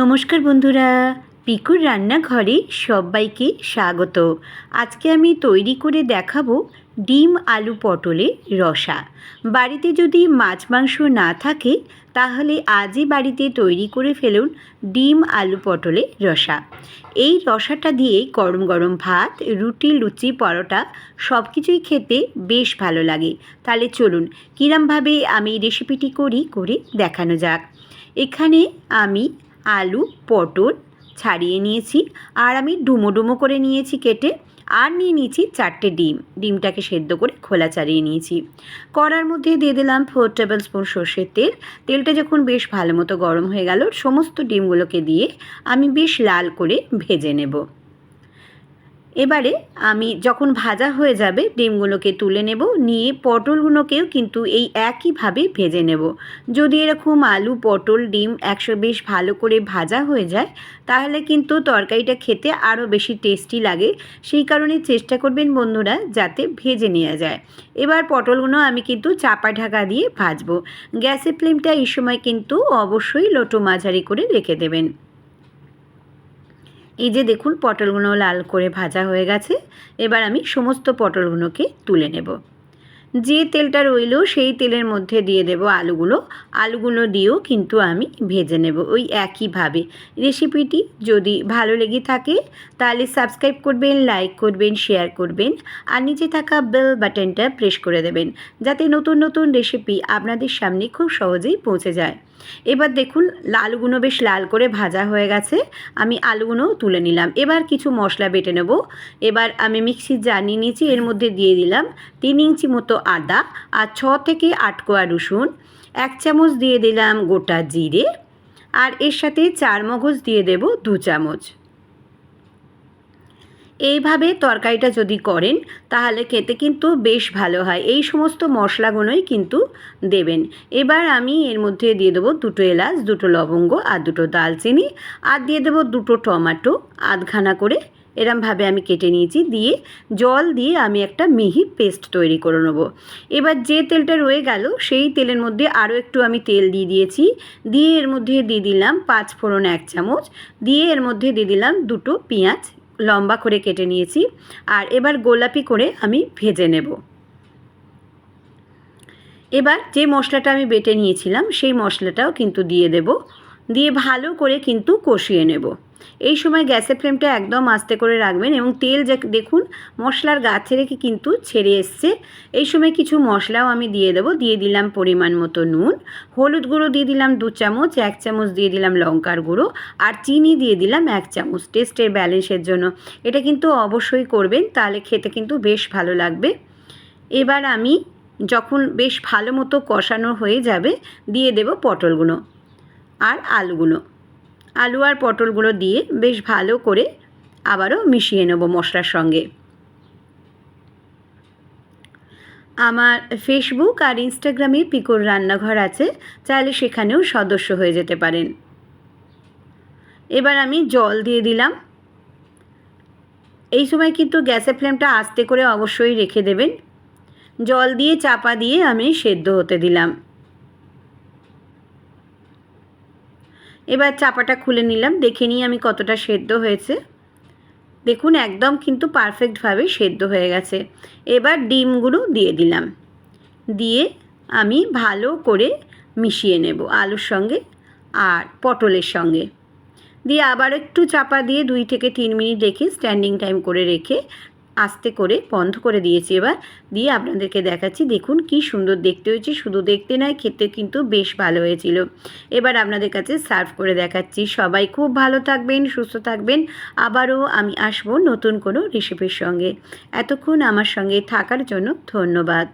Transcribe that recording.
নমস্কার বন্ধুরা, পিকুর রান্নাঘরে সবাইকে স্বাগত। আজকে আমি তৈরি করে দেখাবো ডিম আলু পটলের রসা। বাড়িতে যদি মাছ মাংস না থাকে, তাহলে আজই বাড়িতে তৈরি করে ফেলুন ডিম আলু পটলের রসা। এই রসাটা দিয়ে গরম গরম ভাত, রুটি, লুচি, পরোটা সব কিছুই খেতে বেশ ভালো লাগে। তাহলে চলুন, কীরমভাবে আমি রেসিপিটি করি, করে দেখানো যাক। এখানে আমি আলু, পটল ছাড়িয়ে নিয়েছি আর আমি ডুমো ডুমো করে নিয়েছি কেটে আর নিয়ে নিয়েছি চারটে ডিম। ডিমটাকে সেদ্ধ করে খোলা চাড়িয়ে নিয়েছি। কড়ার মধ্যে দিয়ে দিলাম ফোর টেবিল স্পুন সর্ষের তেল। তেলটা যখন বেশ ভালো মতো গরম হয়ে গেল, সমস্ত ডিমগুলোকে দিয়ে আমি বেশ লাল করে ভেজে নেব। এবারে আমি যখন ভাজা হয়ে যাবে, ডিমগুলোকে তুলে নেব, নিয়ে পটলগুলোকেও কিন্তু এই একইভাবে ভেজে নেব। যদি এরকম আলু, পটল, ডিম একশো বেশ ভালো করে ভাজা হয়ে যায়, তাহলে কিন্তু তরকারিটা খেতে আরও বেশি টেস্টি লাগে। সেই কারণে চেষ্টা করবেন বন্ধুরা যাতে ভেজে নেওয়া যায়। এবার পটলগুলো আমি কিন্তু চাপা ঢাকা দিয়ে ভাজবো। গ্যাসের ফ্লেমটা এই সময় কিন্তু অবশ্যই লোটো মাঝারি করে রেখে দেবেন। এই যে দেখুন পটলগুলো লাল করে ভাজা হয়ে গেছে, এবার আমি সমস্ত পটলগুলোকে তুলে নেব। যে তেলটা রইল সেই তেলের মধ্যে দিয়ে দেব আলুগুলো। আলুগুলো দিয়েও কিন্তু আমি ভেজে নেব ওই একইভাবে রেসিপিটি যদি ভালো লেগে থাকে তাহলে সাবস্ক্রাইব করবেন, লাইক করবেন, শেয়ার করবেন আর নিচে থাকা বেল বাটনটা প্রেস করে দেবেন যাতে নতুন নতুন রেসিপি আপনাদের সামনে খুব সহজেই পৌঁছে যায়। এবার দেখুন আলুগুলো বেশ লাল করে ভাজা হয়ে গেছে। আমি আলুগুলো তুলে নিলাম। এবার কিছু মশলা বেটে নেব। এবার আমি মিক্সির জানিয়ে নিয়েছি। এর মধ্যে দিয়ে দিলাম তিন ইঞ্চি মতো আদা আর ছ থেকে আট কোয়া রসুন, এক চামচ দিয়ে দিলাম গোটা জিরে আর এর সাথে চার মগজ দিয়ে দেব দু চামচ। এইভাবে তরকারিটা যদি করেন তাহলে খেতে কিন্তু বেশ ভালো হয়। এই সমস্ত মশলাগুলোই কিন্তু দেবেন। এবার আমি এর মধ্যে দিয়ে দেবো দুটো এলাচ, দুটো লবঙ্গ আর দুটো দালচিনি আর দিয়ে দেবো দুটো টমাটো আধখানা করে এরমভাবে আমি কেটে নিয়েছি, দিয়ে জল দিয়ে আমি একটা মিহি পেস্ট তৈরি করে নেব। এবার যে তেলটা রয়ে গেল, সেই তেলের মধ্যে আরও একটু আমি তেল দিয়ে দিয়েছি। দিয়ে এর মধ্যে দিয়ে দিলাম পাঁচ ফোড়ন এক চামচ। দিয়ে এর মধ্যে দিয়ে দিলাম দুটো পেঁয়াজ, লম্বা করে কেটে নিয়েছি। আর এবার গোলাপি করে আমি ভেজে নেব। এবার যে মশলাটা আমি বেটে নিয়েছিলাম, সেই মশলাটাও কিন্তু দিয়ে দেব। দিয়ে ভালো করে কিন্তু কষিয়ে নেব। এই সময় গ্যাসের ফ্লেমটা একদম আস্তে করে রাখবেন এবং তেল যে দেখুন, মশলার গাছে রেখে কিন্তু ছেড়ে এসছে। এই সময় কিছু মশলাও আমি দিয়ে দেবো। দিয়ে দিলাম পরিমাণ মতো নুন, হলুদ গুঁড়ো দিয়ে দিলাম দু চামচ, এক চামচ দিয়ে দিলাম লঙ্কার গুঁড়ো আর চিনি দিয়ে দিলাম এক চামচ। টেস্টের ব্যালেন্সের জন্য। এটা কিন্তু অবশ্যই করবেন, তাহলে খেতে কিন্তু বেশ ভালো লাগবে। এবার আমি যখন বেশ ভালো মতো কষানো হয়ে যাবে, দিয়ে দেব পটলগুলো আর আলুগুলো আলু আর পটলগুলো দিয়ে বেশ ভালো করে আবারও মিশিয়ে নেব মশলার সঙ্গে। আমার ফেসবুক আর ইনস্টাগ্রামে পিকোর রান্নাঘর আছে, চাইলে সেখানেও সদস্য হয়ে যেতে পারেন। এবার আমি জল দিয়ে দিলাম। এই সময় কিন্তু গ্যাসের ফ্লেমটা আস্তে করে অবশ্যই রেখে দেবেন। জল দিয়ে চাপা দিয়ে আমি সেদ্ধ হতে দিলাম। এবার চাপাটা খুলে নিলাম, দেখে নিই আমি কতটা সেদ্ধ হয়েছে। দেখুন, একদম কিন্তু পারফেক্টভাবে সেদ্ধ হয়ে গেছে। এবার ডিমগুলো দিয়ে দিলাম। দিয়ে আমি ভালো করে মিশিয়ে নেব আলুর সঙ্গে আর পটলের সঙ্গে। দিয়ে আবার একটু চাপা দিয়ে দুই থেকে তিন মিনিট রেখে স্ট্যান্ডিং টাইম করে রেখে আস্তে করে বন্ধ করে দিয়েছি এবার। দিয়ে আপনাদেরকে দেখাচ্ছি, দেখুন কি সুন্দর দেখতে হয়েছে। শুধু দেখতে নয়, খেতে কিন্তু বেশ ভালো হয়েছিল। এবার আপনাদের কাছে সার্ভ করে দেখাচ্ছি। সবাই খুব ভালো থাকবেন, সুস্থ থাকবেন। আবারও আমি আসব নতুন কোনো রেসিপির সঙ্গে। এতক্ষণ আমার সঙ্গে থাকার জন্য ধন্যবাদ।